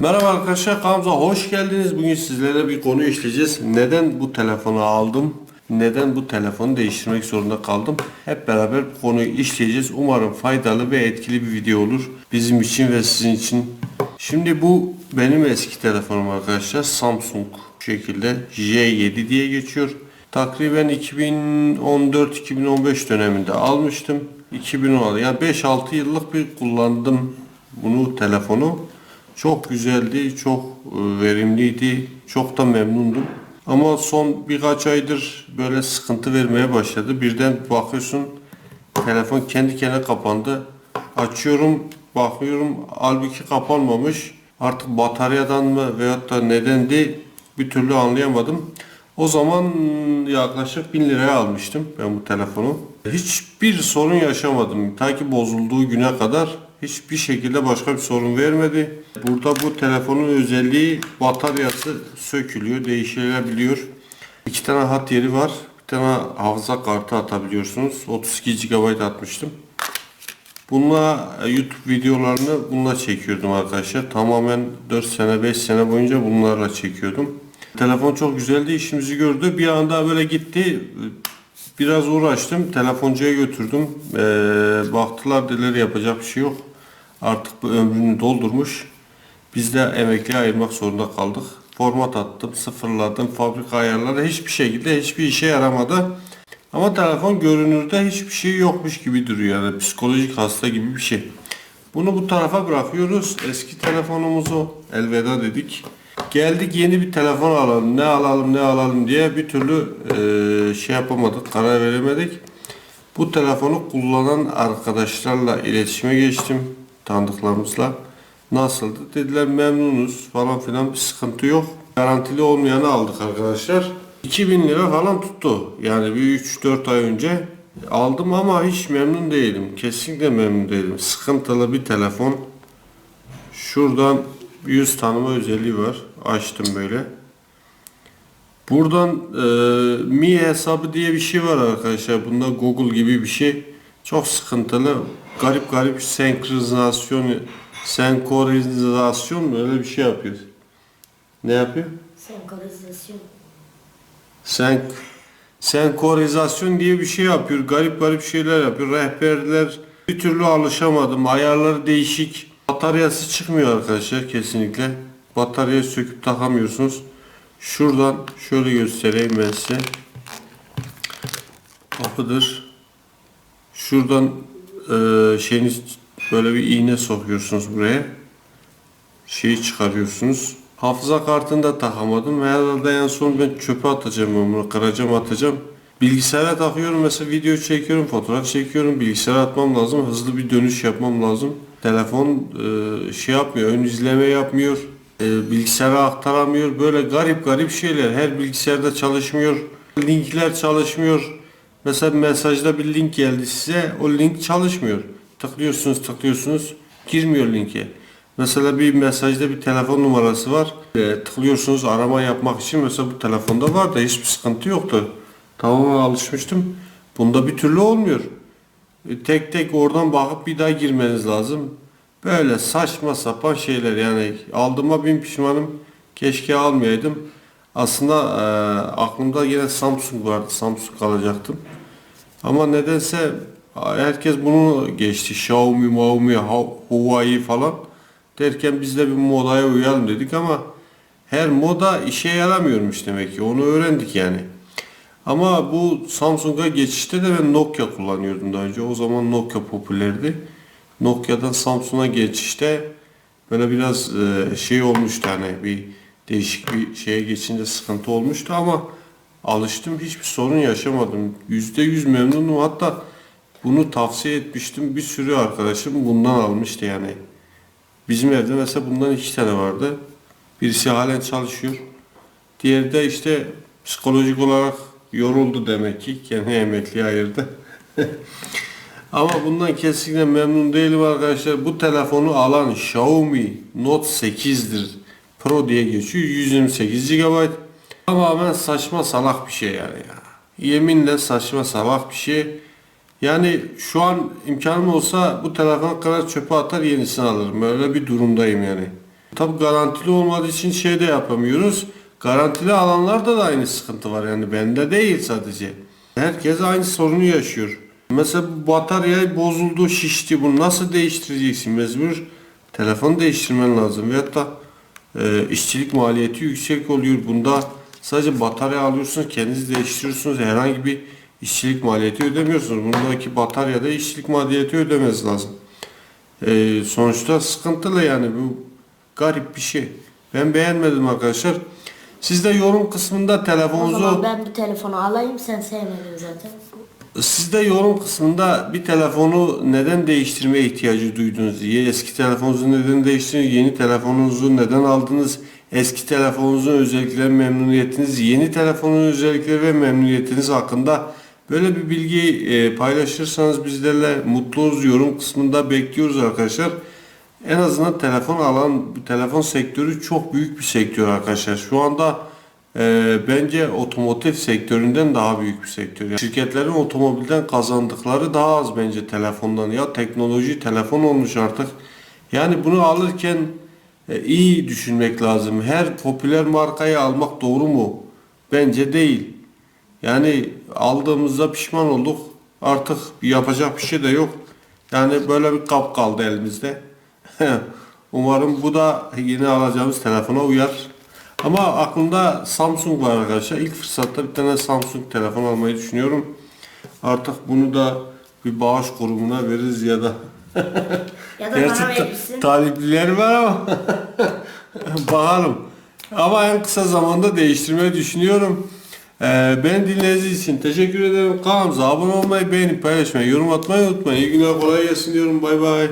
Merhaba arkadaşlar kanalımıza hoş geldiniz. Bugün sizlere bir konu işleyeceğiz. Neden bu telefonu aldım? Neden bu telefonu değiştirmek zorunda kaldım? Hep beraber bu konuyu işleyeceğiz. Umarım faydalı ve etkili bir video olur. Bizim için ve sizin için. Şimdi bu benim eski telefonum arkadaşlar. Samsung bu şekilde J7 diye geçiyor. Takriben 2014-2015 döneminde almıştım. 2016 yani 5-6 yıllık bir kullandım bunu telefonu. Çok güzeldi, çok e, verimliydi, çok da memnundum. Ama son birkaç aydır böyle sıkıntı vermeye başladı. Birden bakıyorsun telefon kendi kendine kapandı. Açıyorum, bakıyorum halbuki kapanmamış. Artık bataryadan mı veyahut da nedendi bir türlü anlayamadım. O zaman yaklaşık 1000 liraya almıştım ben bu telefonu. Hiçbir sorun yaşamadım. Ta ki bozulduğu güne kadar hiçbir şekilde başka bir sorun vermedi. Burada bu telefonun özelliği bataryası sökülüyor, değişilebiliyor. İki tane hat yeri var. Bir tane hafıza kartı atabiliyorsunuz. 32 GB atmıştım. Bununla e, YouTube videolarını bununla çekiyordum arkadaşlar. Tamamen 4 sene 5 sene boyunca bunlarla çekiyordum. Telefon çok güzeldi, işimizi gördü. Bir anda böyle gitti. Biraz uğraştım, telefoncuya götürdüm. Ee, baktılar dediler yapacak bir şey yok. Artık bu ömrünü doldurmuş. Biz de emekliye ayırmak zorunda kaldık. Format attım, sıfırladım, fabrika ayarları hiçbir şekilde hiçbir işe yaramadı. Ama telefon görünürde hiçbir şey yokmuş gibi duruyor. Yani psikolojik hasta gibi bir şey. Bunu bu tarafa bırakıyoruz. Eski telefonumuzu elveda dedik. Geldik yeni bir telefon alalım. Ne alalım ne alalım diye bir türlü eee, şey yapamadık. Karar veremedik. Bu telefonu kullanan arkadaşlarla iletişime geçtim. Tanıdıklarımızla. Nasıldı? Dediler memnunuz falan filan bir sıkıntı yok. Garantili olmayanı aldık arkadaşlar. 2000 lira falan tuttu. Yani bir 3-4 ay önce aldım ama hiç memnun değilim. Kesinlikle memnun değilim. Sıkıntılı bir telefon. Şuradan yüz tanıma özelliği var. Açtım böyle. Buradan e, Mi hesabı diye bir şey var arkadaşlar. Bunda Google gibi bir şey. Çok sıkıntılı. Garip garip senkronizasyon senkronizasyon mu öyle bir şey yapıyor. Ne yapıyor? Senkronizasyon. Senk senkronizasyon diye bir şey yapıyor. Garip garip şeyler yapıyor. Rehberler bir türlü alışamadım. Ayarları değişik. Bataryası çıkmıyor arkadaşlar kesinlikle. Bataryayı söküp takamıyorsunuz. Şuradan şöyle göstereyim ben size. Kapıdır. Şuradan eee şeyiniz böyle bir iğne sokuyorsunuz buraya. Şeyi çıkarıyorsunuz. Hafıza kartını da takamadım. Herhalde en son ben çöpe atacağım bunu. Kıracağım atacağım. Bilgisayara takıyorum mesela video çekiyorum, fotoğraf çekiyorum. Bilgisayara atmam lazım. Hızlı bir dönüş yapmam lazım. Telefon e, şey yapmıyor, ön izleme yapmıyor. E, bilgisayara aktaramıyor. Böyle garip garip şeyler. Her bilgisayarda çalışmıyor. Linkler çalışmıyor. Mesela mesajda bir link geldi size. O link çalışmıyor. Tıklıyorsunuz tıklıyorsunuz. Girmiyor linke. Mesela bir mesajda bir telefon numarası var. E, tıklıyorsunuz arama yapmak için. Mesela bu telefonda var da hiçbir sıkıntı yoktu. Tamamen alışmıştım. Bunda bir türlü olmuyor. E, tek tek oradan bakıp bir daha girmeniz lazım. Böyle saçma sapan şeyler yani aldığıma bin pişmanım. Keşke almayaydım. Aslında e, aklımda yine Samsung vardı. Samsung alacaktım. Ama nedense herkes bunu geçti. Xiaomi, Xiaomi, Huawei falan derken biz de bir modaya uyalım dedik ama her moda işe yaramıyormuş demek ki. Onu öğrendik yani. Ama bu Samsung'a geçişte de ben Nokia kullanıyordum daha önce. O zaman Nokia popülerdi. Nokia'dan Samsung'a geçişte böyle biraz e, şey olmuştu hani bir değişik bir şeye geçince sıkıntı olmuştu ama alıştım hiçbir sorun yaşamadım. Yüzde yüz memnunum hatta bunu tavsiye etmiştim. Bir sürü arkadaşım bundan almıştı yani. Bizim evde mesela bundan iki tane vardı. Birisi halen çalışıyor. Diğeri de işte psikolojik olarak yoruldu demek ki. Kendi emekliye ayırdı. Ama bundan kesinlikle memnun değilim arkadaşlar. Bu telefonu alan Xiaomi Note 8'dir. Pro diye geçiyor. 128 GB. Tamamen saçma salak bir şey yani ya. Yeminle saçma salak bir şey. Yani şu an imkanım olsa bu telefonu kadar çöpe atar yenisini alırım. Öyle bir durumdayım yani. Tabi garantili olmadığı için şey de yapamıyoruz. Garantili alanlarda da aynı sıkıntı var yani bende değil sadece. Herkes aynı sorunu yaşıyor. Mesela bu batarya bozuldu, şişti. Bunu nasıl değiştireceksin? Mecbur telefon değiştirmen lazım. Veyahut da e, işçilik maliyeti yüksek oluyor. Bunda sadece batarya alıyorsunuz, kendiniz değiştiriyorsunuz. Herhangi bir işçilik maliyeti ödemiyorsunuz. Bundaki bataryada işçilik maliyeti ödemez lazım. E, sonuçta sıkıntılı yani bu garip bir şey. Ben beğenmedim arkadaşlar. Siz de yorum kısmında O telefonunuzu zaman ben bir telefonu alayım sen sevmedin zaten. Siz de yorum kısmında bir telefonu neden değiştirmeye ihtiyacı duydunuz diye eski telefonunuzu neden değiştirdiniz, yeni telefonunuzu neden aldınız, eski telefonunuzun özellikleri memnuniyetiniz, yeni telefonun özellikleri ve memnuniyetiniz hakkında böyle bir bilgi e, paylaşırsanız bizlerle mutlu oluruz. Yorum kısmında bekliyoruz arkadaşlar. En azından telefon alan, telefon sektörü çok büyük bir sektör arkadaşlar. Şu anda e, bence otomotiv sektöründen daha büyük bir sektör. Yani şirketlerin otomobilden kazandıkları daha az bence telefondan. Ya teknoloji telefon olmuş artık. Yani bunu alırken e, iyi düşünmek lazım. Her popüler markayı almak doğru mu? Bence değil. Yani aldığımızda pişman olduk. Artık yapacak bir şey de yok. Yani böyle bir kap kaldı elimizde. Umarım bu da yeni alacağımız telefona uyar. Ama aklımda Samsung var arkadaşlar. İlk fırsatta bir tane Samsung telefon almayı düşünüyorum. Artık bunu da bir bağış grubuna veririz ya da Ya da Gerçi bana verirsin. var ama bakalım. Ama en kısa zamanda değiştirmeyi düşünüyorum. Ee, ben dinlediğiniz için teşekkür ederim. Kanalımıza abone olmayı, beğenip paylaşmayı, yorum atmayı unutmayın. İyi günler, kolay gelsin diyorum. Bay bay.